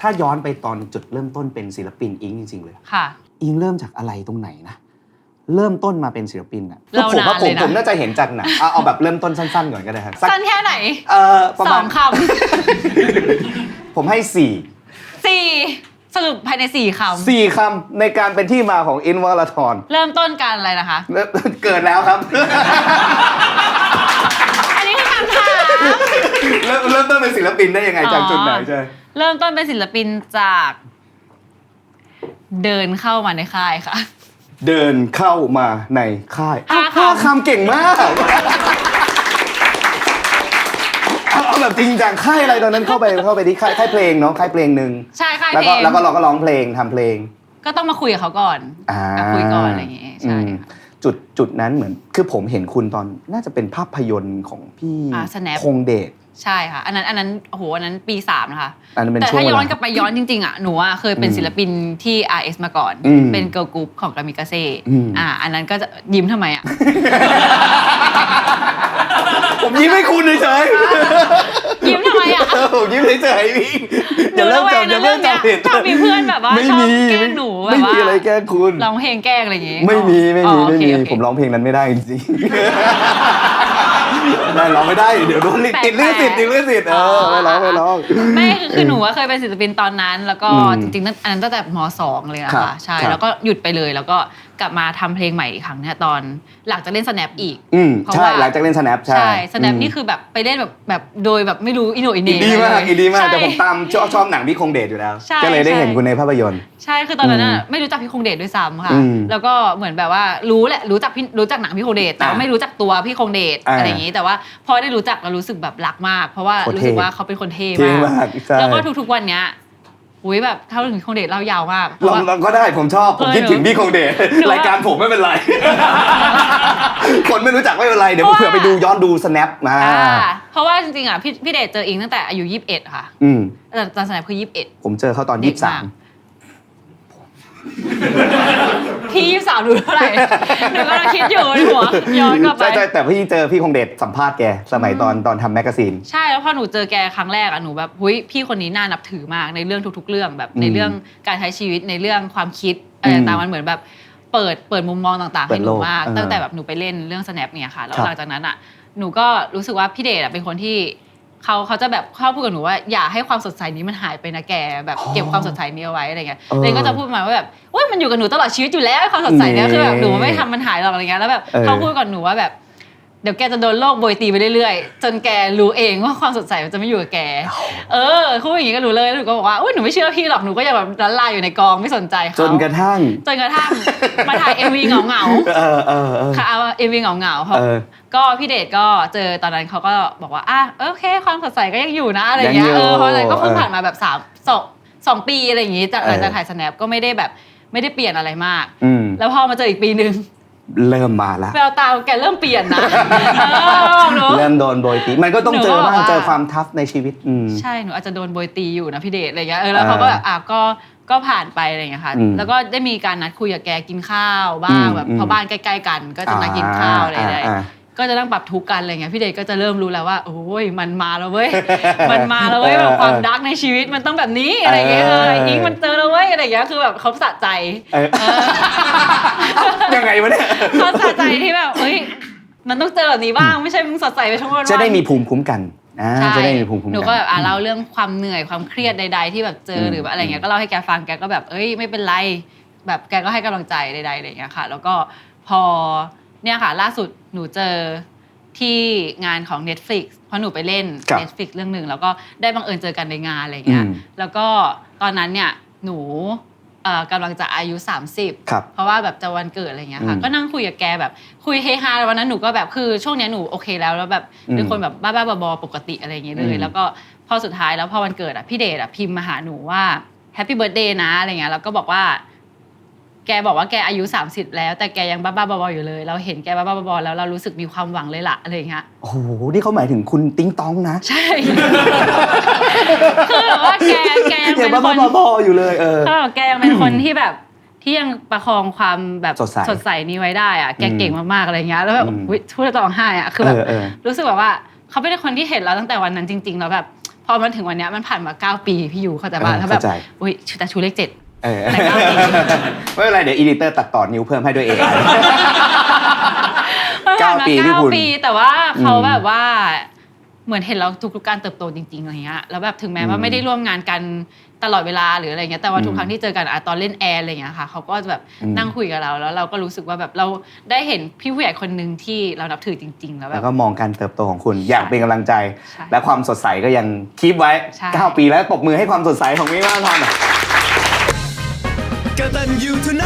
ถ้าย้อนไปตอนจุดเริ่มต้นเป็นศิลปินอิงจริง ๆ เลย ค่ะ อิงเริ่มจากอะไรตรงไหนนะ เริ่มต้นมาเป็นศิลปินอะเราผมว่าผมนานเลยนะ ผมน่าจะเห็นจากไหนเอาเอาแบบเริ่มต้นสั้นๆก่อนก็ได้ครับสักสั้นแค่ไหนเออประสมาอณ งค ผมให้สี่ำสี่สรุปภายในสี่คสี่คำในการเป็นที่มาของอินวอลทอนำเริ่มต้นการอะไรนะคะ เกิดแล้วครับ อันนี้คือคำถาม เริ่มเริ่มต้นเป็นศิลปินได้ยังไงจากจุดไหนอ๋อใช่ เริ่มต้นเป็นศิลปินจาก เดินเข้ามาในค่ายค่ะ เดินเข้ามาในค่ายห้าห้าคำ คำเก่งมากเอาเอาแบบจริงจังค่ายอะไรตอนนั้นเข้าไปเข้าไปที่ค่ายค่ายเพลงเนาะค่ายเพลงหนึ่งใช่ค่ายแล้วเพลก็งแล้วก็เราก็ร้องเพลงทำเพลง ก็ต้องมาคุยกับเขาก่อนอ่ามาคุยก่อนอะไรอย่างงี้ใช่อืมจุดจุดนั้นเหมือนคือผมเห็นคุณตอนน่าจะเป็นภาพยนตร์ของพี่อ่า Snap คงเดช ใช่ค่ะ อันนั้นอันนั้นโอ้โหอันนั้นปีสามนะคะ อันนั้นเป็นแต่ช่วงถ้าเวย้อลา นกลับไปย้อนจริงๆอะหนูอะเคยเป็นอืมศิลปินที่ RS มาก่อน อืมเป็นเกิร์ลกรุ๊ปของกามิกาเซ่อืม อ่าอันนั้นก็จะยิ้มทำไมอะ ผมยิ้มให้คุณเฉยยิ้มทำไมอะๆผมยิ้มเฉยๆพี่หนูระแวงนะเรื่องเนี้ยชอบมีเพื่อนแบบว่าไม่ชอบมีแกล้งหนูแบบไม่มีว่าอะไรแกล้งคุณ ร้องเพลงแกล้งอะไรอย่างงี้ไม่มีไม่อ๋มีอไม่โอเคมีโอเค ผมร้องเพลงนั้นไม่ได้จริงๆ ได้ร้องไม่ได้เดี๋ยวโดนลิขติดลิขสิทธิ์ติดลิขสิทธิ์เออไม่ร้องไม่ร้องไม่คือคือหนูอะเคยเป็นศิลปินตอนนั้น แล้วก็อืมจริงๆตั้งอันนั้นตั้งแต่มสองเลยนะครัคะบใช่ครับแล้วก็หยุดไปเลยแล้วก็ กลับมาทำเพลงใหม่อีกครั้งเนี่ยตอนหลังจากเล่น snap อีกอืมเพราะใช่ว่าหลังจากเล่น snap ใช่ใช่ snap อืมนี่คือแบบไปเล่นแบบแบบโดยแบบไม่รู้อินโนอินเนอินดีมากอินดีมากแต่ผมใช่ตามชอบชอบหนังพี่คงเดชอยู่แล้วใช่ก็เลยได้ใช่เห็นคุณในภาพยนตร์ ใช่คือตอนนั้นน่ะอืมไม่รู้จักพี่คงเดชด้วยซ้ำค่ะอืมแล้วก็เหมือนแบบว่ารู้แหละรู้จักพี่รู้จักหนังพี่คงเดชแต่ว่าอ่าไม่รู้จักตัวพี่คงเดชอ่าอะไรอย่างนี้แต่ว่าพอได้รู้จักแล้วรู้สึกแบบรักมาก เพราะว่าโคตรรู้สึกเท่ว่าเขาเป็นคนเท่เท่มากมากใช่แล้วก็ทุกๆวันเนี้ย อุ้ยแบบเข้าถึงคงเดชเรายาวมากลองลองก็ได้ผมชอบ ผมคิดถึงพี่คงเดชรายการผมไม่เป็นไร คนไม่รู้จักไม่เป็นไร เดี๋ยวผมเผื่อไปดูย้อนดู snap มาเพราะว่าจริงๆอะพี่พี่เดชเจออิงตั้งแต่อายุ 21 ค่ะแต่ตอนสมัยคือ 21 ผมเจอเขาตอน 23ามมากพี่23ดูเท่าไหร่หนูกำลังคิดอยู่ในหัวย้อนกลับไป ใช่ใช่แต่พี่เจอพี่คงเดชสัมภาษณ์แกสมัยตอนตอนทำแมกกาซีน ใช่แล้วพอหนูเจอแกครั้งแรกอะหนูแบบหุยพี่คนนี้น่านับถือมากในเรื่องทุก ๆ เรื่องแบบอืมในเรื่องการใช้ชีวิตในเรื่องความคิดอะไรอืมต่างๆมันเหมือนแบบเปิดเปิดมุมมองต่างๆเปิให้ดหโลนูกมากเออตั้งแต่แบบหนูไปเล่นเรื่อง snap เนี่ยค่ะแล้วครับหลังจากนั้นอะหนูก็รู้สึกว่าพี่เดชอะเป็นคนที่ เขาเขาจะแบบชอบพูดกับหนูว่าอย่าให้ความสดใสนี้มันหายไปนะแกแบบเก็บความสดใสนี้เอาไว้อะไรเงี้ยเออเลยก็จะพูดมาว่าแบบโอ้ยมันอยู่กับหนูตลอดชีวิตอยู่แล้วความสดใสเนี่ยคือแบบหนูไม่ทำมันหายหรอกอะไรเงี้ยแล้วแบบเออเขาพูดกับหนูว่าแบบ เดี๋ยวแกจะโดนโลกโบยตีไปเรื่อยๆ จนแกรู้เองว่าความสดใสมันจะไม่อยู่กับแก เออพูดอย่างนี้ก็รู้เลยแล้วหนูก็บอกว่าอุ้ยหนูไม่เชื่อพี่หรอกหนูก็ยังแบบละลายอยู่ในกองไม่สนใจเขาจนกระทั่ง จนกระทั่งมาถ่ายเอ็มวีเหงาเหงาเออเออเออๆค่ะเอาเอ็มวีเหงาเหงาๆเพราะเออก็พี่เดชก็เจอตอนนั้นเขาก็บอกว่าอะโอเค ความสดใสก็ยังอยู่นะอะไรเงี้ยังอยู่ยเออเพราะอะไรก็เพิ่งเออผ่านมาแบบสามสองสองปีอะไรอย่างงี้จากหลังจากเออถ่ายสแนปก็ไม่ได้แบบไม่ได้เปลี่ยนอะไรมากอืมแล้วพอมาเจออีกปีหนึ่ง เริ่มมาละแววตาแกเริ่มเปลี่ยนนะเออหนูเริ่มโดนโบยตีมันก็ต้องเจอหนูก็บ้างบอกว่าเจอความทัฟในชีวิตอืมใช่หนูอาจจะโดนโบยตีอยู่นะพี่เดชอะไรเงี้ยเออแล้วเขาก็แบบอะก็ก็ผ่านไปอะไรเงี้ยค่ะอืมแล้วก็ได้มีการนัดคุยกับแกกินข้าวบ้างอืมแบบอืมเพราะบ้านใกล้ ๆ กัน ก็จะนัดกินข้าวอะไรได้อ่า ก็จะต้องปรับทุกข์กันอะไรเงี้ยพี่เดชก็จะเริ่มรู้แล้วว่า โอ้ยมันมาแล้วเว้ยมันมาแล้วเว้ยแบบความดักในชีวิตมันต้องแบบนี้อะไรเงี้ยเอออิงมันเจอแล้วเว้ยอะไรเงี้ยคือแบบเขาสะใจเออยังไงวะเนี่ยเขาสะใจที่แบบเฮ้ยมันต้องเจอแบบนี้บ้างไม่ใช่มึงสดใสไปทั้งวันจะได้วันมีภูมิคุ้มกันอ่าใช่จะได้มีภูมิคุ้มหกันนูก็แบบอะเล่าเรื่องความเหนื่อยความเครียดใด ๆ ที่แบบเจอมหรือแบบอะไรเงี้ยก็เล่าให้แกฟังแกก็แบบเอ้ยไม่เป็นไร แบบแกก็ให้กำลังใจใดๆอะไรเงี้ยค่ะ แล้วก็พอ เนี่ยค่ะ ล่าสุดหนูเจอที่งานของ Netflix เพราะหนูไปเล่น ครับ Netflix เรื่องหนึ่งแล้วก็ได้บังเอิญเจอกันในงานอะไรเงี้ยอืม แล้วก็ตอนนั้นเนี่ยหนูเอ่อกำลังจะอายุ 30 ครับ เพราะว่าแบบจะวันเกิดอะไรเงี้ยค่ะ อืมก็นั่งคุยกับแกแบบคุยเฮฮาวันนั้นหนูก็แบบคือช่วงเนี้ยหนูโอเคแล้วแล้วแบบเป็นอืมคนแบบบ้าๆบอๆปกติอะไรอย่างเงี้ยเลอืย มแล้วก็พอสุดท้ายแล้วพอวันเกิดอะพี่เดชอะพิมพ์มาหาหนูว่าแฮปปี้เบิร์ดเดย์นะอะไรเงี้ยแล้วก็บอกว่า แกบอกว่าแกอายุ 30 แล้ว แต่แกยังบ้าๆบอๆอยู่เลย เราเห็นแกบ้าๆบอๆแล้วเรารู้สึกมีความหวังเลยล่ะอะไรเงี้ยโอ้โหนี่เขาหมายถึงคุณติ้งตองนะ ใช่ คือแบบว่าแกแกยังอย่าเป็นบ้าคนบอๆอยู่เลยเออ ก็แกยังเป็นคนที่แบบที่ยังประคองความแบบสดใสนี้ไว้ได้อะแกอืมเก่งมากๆอะไรเงี้ยแล้วแบบอืมอุ๊ยพูดแล้วจะร้องไห้อะคือแบบเออเออ รู้สึกแบบว่าเขาเป็นคนที่เห็นเราตั้งแต่วันนั้นจริงๆแล้วแบบพอมันถึงวันเนี้ยมันผ่านมาเก้าปีพี่ยูเข้าใจป่ะเออแล้วแบบเข้าใจ อุ้ยแต่ชูเลขเจ็ด เออแต่ก็ดีไม่เป็นไรเดี๋ยวอีดิเตอร์ตัดต่อนิ้วเพิ่มให้ด้วย AI เก้าผ่นมปีพี่เก้าคุณปีแต่ว่าเขาอืมแบบว่าเหมือนเห็นเราทุกๆการเติบโตจริงๆอะไรเงี้ยแล้วแบบถึงแม้ว่าอืมไม่ได้ร่วมงานกันตลอดเวลาหรืออะไรเงี้ยแต่ว่าทุกอืมครั้งที่เจอกันอะตอนเล่นแอร์อะไรเงี้ยค่ะเขาก็จะแบบอืมนั่งคุยกับเราแล้วเราก็รู้สึกว่าแบบเราได้เห็นพี่ผู้ใหญ่คนหนึ่งที่เรานับถือจริง ๆ แล้วแบแล้วบ ก็มองการเติบโตของคุณอยากเป็นกำลังใจ ใช่และความสดใสก็ยังคีบไว้ ใช่ 9 ปีแล้วปรบมือให้ความสดใสของมิ้งมาทอน หน่อยกตันยูทูไน